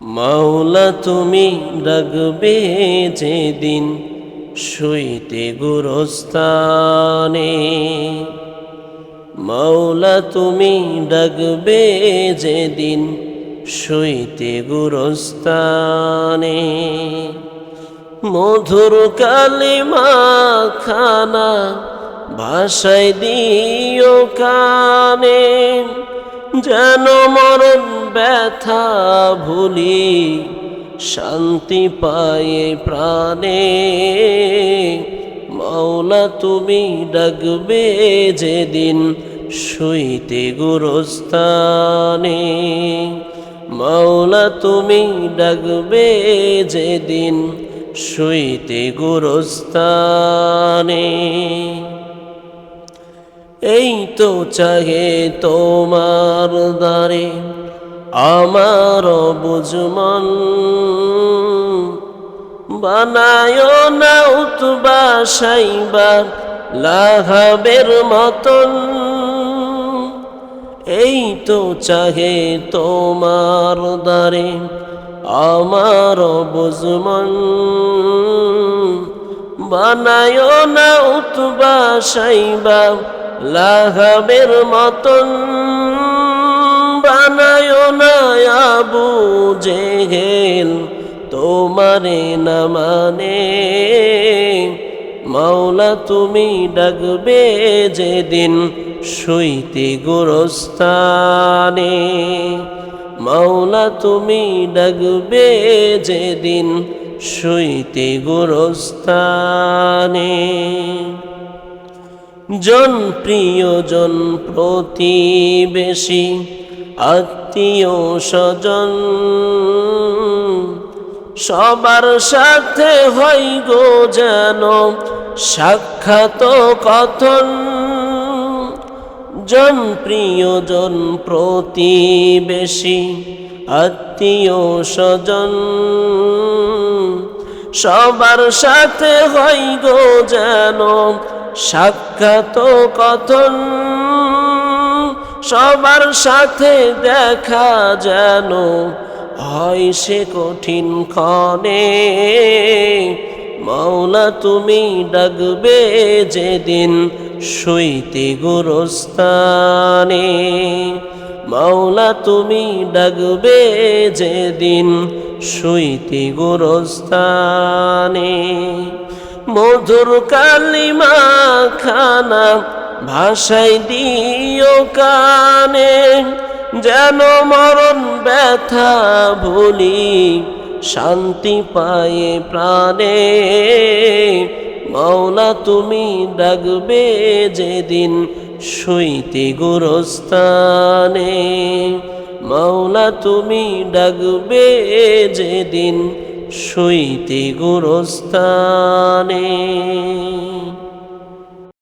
মাওলা তুমি ডাকবে যেদিন শুইতে গুরস্থানে। মাওলা তুমি ডাকবে যেদিন শুইতে গুরস্থানে। মধুর কালিমা খানা ভাষায় দিও কানে। যেন মরণ ব্যথা ভুলি শান্তি পায়ে প্রাণে। মাওলা, তুমি ডাকবে যেদিন শুইতে গুরস্থানে। মাওলা, তুমি ডাকবে যেদিন শুইতে গুরস্থানে। এই তো চাহে তোমার দ্বারে, আমার বুঝমন বানায় না উতবা সাইবার লাঘাবের মতন। এই তো চাহে তোমার দ্বারে, আমার বুঝমন বানায় না উতবা সাইবা লাঘাবের মতন বানায় না আবু জেহেল, তোমারে না মানে। মাওলা, তুমি ডাকবে যেদিন শুইতে গোরস্থানে। মাওলা, তুমি ডাকবে যেদিন শুইতে গোরস্থানে। জন প্রিয়জন প্রতিবেশী, আত্মীয় স্বজন। সবার সাথে হই গো যেন সাক্ষাৎ কথন। জন প্রিয়জন প্রতিবেশী, আত্মীয় স্বজন। সবার সাথে হই গো যেন সাক্ষাৎ কথন। সবার সাথে দেখা যেন হয় সে কঠিন ক্ষণে। মাওলা তুমি ডাকবে যেদিন শুইতে গোরস্থানে। মৌলা, তুমি ডাকবে যেদিন শুইতে গোরস্থানে মধুর কালিমা খানা ভাষায় দিও কানে, যেন মরণ ব্যথা ভুলি শান্তি পায়ে প্রাণে। মাওলা, তুমি ডাকবে যেদিন শুইতে গোরস্থানে মাওলা তুমি ডাকবে যেদিন শুইতে গোরস্থানে।